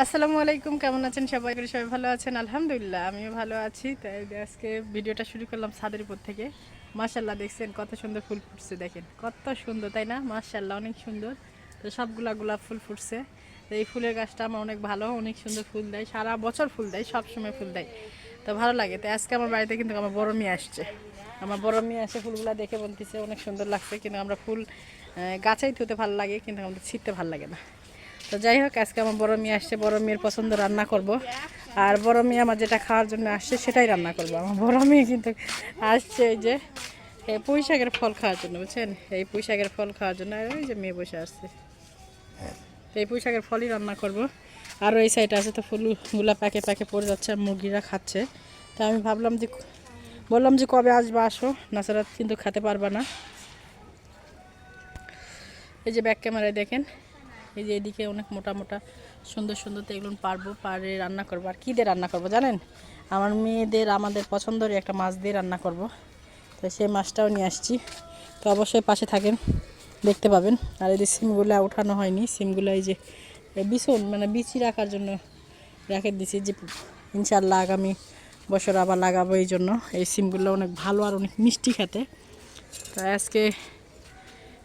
আসসালামু আলাইকুম, কেমন আছেন? সবাই করে সবাই ভালো আছেন। আলহামদুলিল্লাহ, আমিও ভালো আছি। তাই আজকে ভিডিওটা শুরু করলাম ছাদের উপর থেকে। মাশাল্লাহ দেখছেন কত সুন্দর ফুল ফুটছে, দেখেন। কত সুন্দর, তাই না? মাশাল্লাহ অনেক সুন্দর। তো সবগুলা গোলাপ ফুল ফুটছে। তো এই ফুলের গাছটা আমার অনেক ভালো, অনেক সুন্দর ফুল দেয়। সারা বছর ফুল দেয় সব সময় ফুল দেয়। তো ভালো লাগে। তো আজকে আমার বাড়িতে কিন্তু আমার বড় মেয়ে আসছে। আমার বড় মেয়ে আসে, ফুলগুলা দেখে বলতেছে, অনেক সুন্দর লাগছে। কিন্তু আমরা ফুল গাছেই তুলতে ভালো লাগে, কিন্তু আমাদের ছিটতে ভালো লাগে না। তো যাই হোক, আজকে আমার বড় মেয়ে আসছে, বড় মেয়ের পছন্দ রান্না করব। আর বড় মেয়ে আমার যেটা খাওয়ার জন্য আসছে, সেটাই রান্না করব। আমার বড় মেয়ে কিন্তু আসছে এই যে, এই পুঁই শাকের ফল খাওয়ার জন্য, বুঝছেন? এই পুঁই শাকের ফল খাওয়ার জন্য ওই যে মেয়ে বসে আসছে। এই পুঁই শাকের ফলই রান্না করব। আর এই সাইডে আছে তো ফুলগুলা প্যাকে প্যাকে পড়ে যাচ্ছে, আর মুরগিরা খাচ্ছে। তা আমি ভাবলাম যে, বললাম যে কবে আসবে, আসো। নাচারা কিন্তু খেতে পারবা না। এই যে ব্যাক ক্যামেরায় দেখেন। এই যে এদিকে অনেক মোটা মোটা, সুন্দর সুন্দর তো এগুলো পারব, পারে রান্না করব। আর কী দিয়ে রান্না করব জানেন? আমার মেয়েদের, আমাদের পছন্দেরই একটা মাছ দিয়ে রান্না করব। তো সেই মাছটাও নিয়ে আসছি। তো অবশ্যই পাশে থাকেন, দেখতে পাবেন। আর এই যে সিমগুলো ওঠানো হয়নি, সিমগুলো এই যে বিছুন মানে বিচি রাখার জন্য রেখে দিছি যে ইনশাল্লাহ আগামী বছর আবার লাগাবো এই জন্য। এই সিমগুলো অনেক ভালো আর অনেক মিষ্টি খেতে। তো আজকে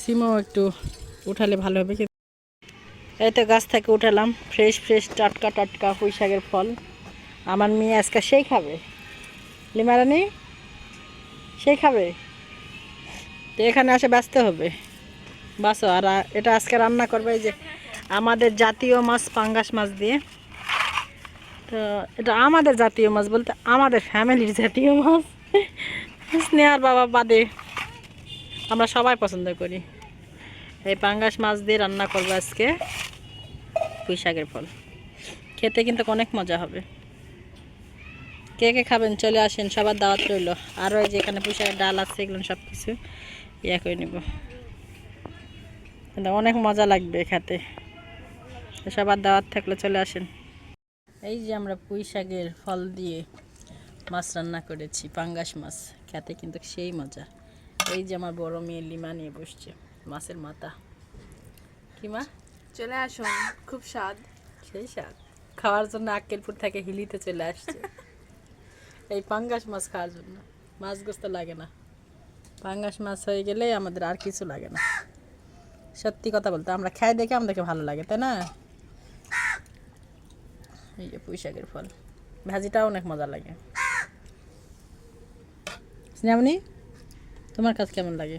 সিমও একটু উঠালে ভালো হবে এই তো গাছ থেকে উঠালাম ফ্রেশ ফ্রেশ টাটকা টাটকা পুঁই শাকের ফল। আমার মেয়ে আজকে সেই খাবে। লিমারানি, সেই খাবে? তো এখানে আসে ব্যস্ত হবে। বাসো, আর এটা আজকে রান্না করবে যে আমাদের জাতীয় মাছ, পাঙ্গাস মাছ দিয়ে। তো এটা আমাদের জাতীয় মাছ বলতে আমাদের ফ্যামিলির জাতীয় মাছ। স্নেহার বাবা বাদে আমরা সবাই পছন্দ করি। এই পাঙ্গাস মাছ দিয়ে রান্না করব আজকে। পুঁই শাকের ফল। খেতে কিন্তু অনেক মজা হবে। কে কে খাবেন? চলে আসেন, সবার দাওয়াত রইল। আরও এই যে এখানে পুঁই শাকের ডাল আছে, এগুলো সব কিছু ইয়া করে নেব। কিন্তু অনেক মজা লাগবে খেতে। সবার দাওয়াত থাকলে চলে আসেন। এই যে আমরা পুঁই শাকের ফল দিয়ে মাছ রান্না করেছি, পাঙ্গাস মাছ। খেতে কিন্তু সেই মজা। এই যে আমার বড় মেয়ে লিমা নিয়ে বসছে, মাছের মাথা। কি মা? চলে আসুন, খুব স্বাদ। সেই স্বাদ। খাওয়ার জন্য আক্কেলপুর থেকে, হিলিতে চলে আসছে। এই পাঙ্গাস মাছ খাওয়ার জন্য। মাছ গোস্ত লাগে না। পাঙ্গাস মাছ হয়ে গেলে আমাদের আর কিছু লাগে না। সত্যি কথা বলতে, আমরা খাই দেখে আমাদেরকে ভালো লাগে, তাই না? এই যে পুঁই শাকের ফল। ভাজিটাও অনেক মজা লাগে। স্নেহামণি, তোমার কাছে কেমন লাগে?